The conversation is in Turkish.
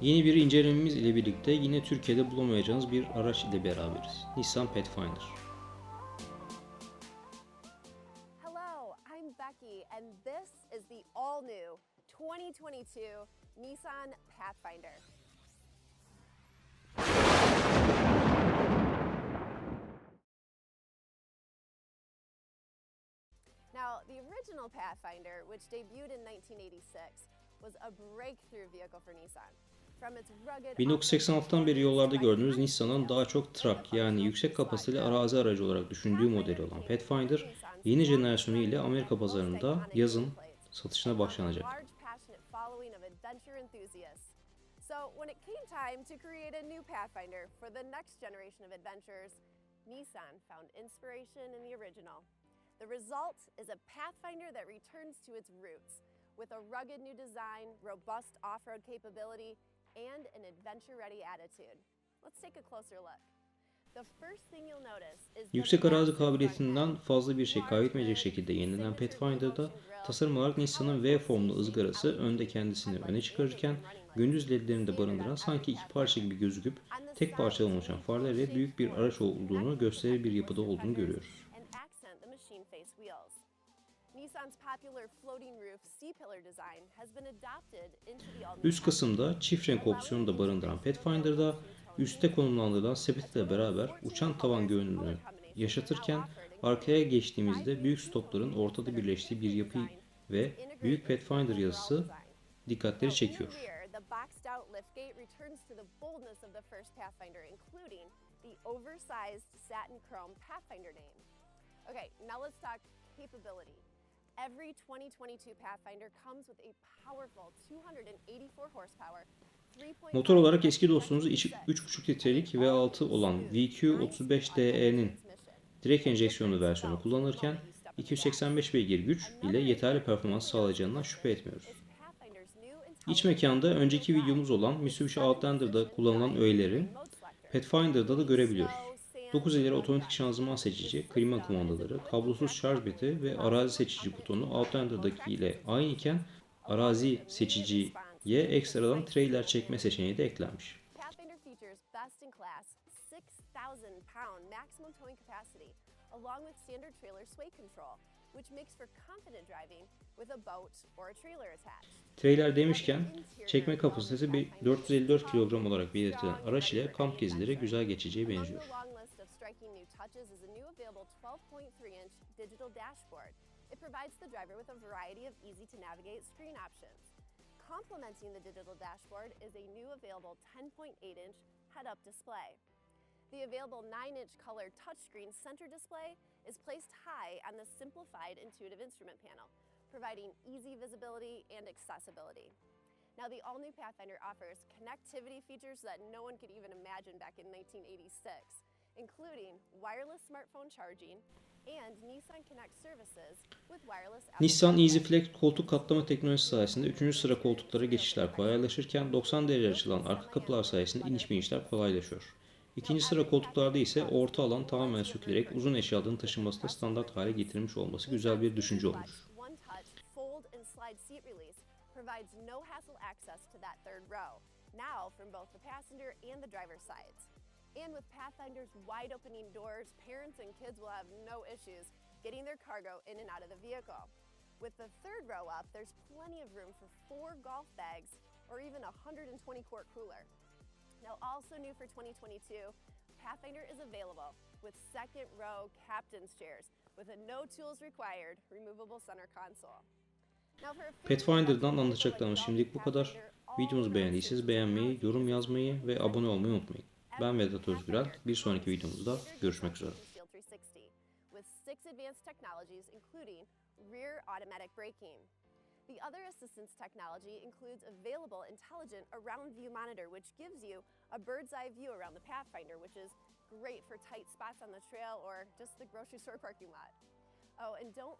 Yeni bir incelememiz ile birlikte yine Türkiye'de bulamayacağınız bir araç ile beraberiz. Nissan Pathfinder. Hello, I'm Becky, and this is the all new 2022 Nissan Pathfinder. Now, the original Pathfinder, which debuted in 1986, was a breakthrough vehicle for Nissan. From its rugged 1986'tan beri yollarda gördüğünüz Nissan'ın daha çok truck yani yüksek kapasiteli arazi aracı olarak düşündüğü modeli olan Pathfinder, yeni jenerasyonu ile Amerika pazarında yazın satışına başlanacak. Nissan found inspiration in the original. The result is a Pathfinder that returns to its roots with a rugged new design, robust off-road capability, and an adventure-ready attitude. Let's take a closer look. Yüksek arazi kabiliyetinden fazla bir şey kaybetmeyecek şekilde yenilenen Pathfinder'da tasarım olarak Nissan'ın V formlu ızgarası önde kendisini öne çıkarırken gündüz ledlerini de barındıran sanki iki parça gibi gözüküp tek parçadan oluşan farlarıyla büyük bir araç olduğunu gösterir bir yapıda olduğunu görüyoruz. Nissan's popular floating roof C-pillar design has been adopted into the all-new Üst kısımda çift renk opsiyonu da barındıran Pathfinder'da üstte konumlandırılan sepet ile beraber uçan tavan görünümünü yaşatırken arkaya geçtiğimizde büyük stopların ortada birleştiği bir yapı ve büyük Pathfinder yazısı dikkatleri çekiyor. Okay, now let's talk capability. Every 2022 Pathfinder comes with a powerful 284 horsepower, 3.5 Motor olarak eski dostumuz içi 3.5 litrelik V6 olan VQ35DE'nin direkt enjeksiyonlu versiyonu kullanırken 285 beygir güç ile yeterli performans sağlayacağından şüphe etmiyoruz. İç mekanda önceki videomuz olan Mitsubishi Outlander'da kullanılan öğeleri Pathfinder'da da görebiliyoruz. 9 ileri otomatik şanzıman seçici, klima kumandaları, kablosuz şarj beti ve arazi seçici butonu Outlander'daki ile aynı iken arazi seçiciye ekstradan trailer çekme seçeneği de eklenmiş. Pathfinder features best in class 6,000 pound maximum towing capacity, along with standard trailer sway control, which makes for confident driving with a boat or a trailer attached. Trailer demişken çekme kapasitesi bir 454 kilogram olarak belirtilen araç ile kamp gezileri güzel geçeceği benziyor. Touches is a new available 12.3-inch digital dashboard. It provides the driver with a variety of easy-to-navigate screen options. Complementing the digital dashboard is a new available 10.8-inch head-up display. The available 9-inch color touchscreen center display is placed high on the simplified intuitive instrument panel, providing easy visibility and accessibility. Now, the all new Pathfinder offers connectivity features that no one could even imagine back in 1986, including wireless smartphone charging and Nissan Connect services with wireless Apple Nissan CarPlay. EasyFlex koltuk katlama teknolojisi sayesinde 3. sıra koltuklara geçişler kolaylaşırken 90 derece açılan arka kapılar sayesinde iniş binişler kolaylaşıyor. İkinci sıra koltuklarda ise orta alan tamamen sökülerek uzun eşyaların taşınmasında standart hale getirilmiş olması güzel bir düşünce olmuş. One touch, fold and slide seat release provides no hassle access to that third row, now from both the passenger and the driver's sides. And with Pathfinder's wide opening doors, parents and kids will have no issues getting their cargo in and out of the vehicle. With the third row up, there's plenty of room for four golf bags or even a 120 quart cooler. Now, also new for 2022, Pathfinder is available with second row captain's chairs with a no tools required removable center console. Now for a few Pathfinder'dan anlatacaklarımız şimdilik bu kadar. Videomuzu beğendiyseniz beğenmeyi, yorum yazmayı ve abone olmayı unutmayın. Ben Vedat Özgürel. Bir sonraki videomuzda görüşmek üzere. Suspension Shield 360 with six advanced technologies including rear automatic braking. The other assistance technology includes available intelligent around view monitor which gives you a bird's eye view around the Pathfinder which is great for tight spots on the trail or just the grocery store parking lot. Oh, and don't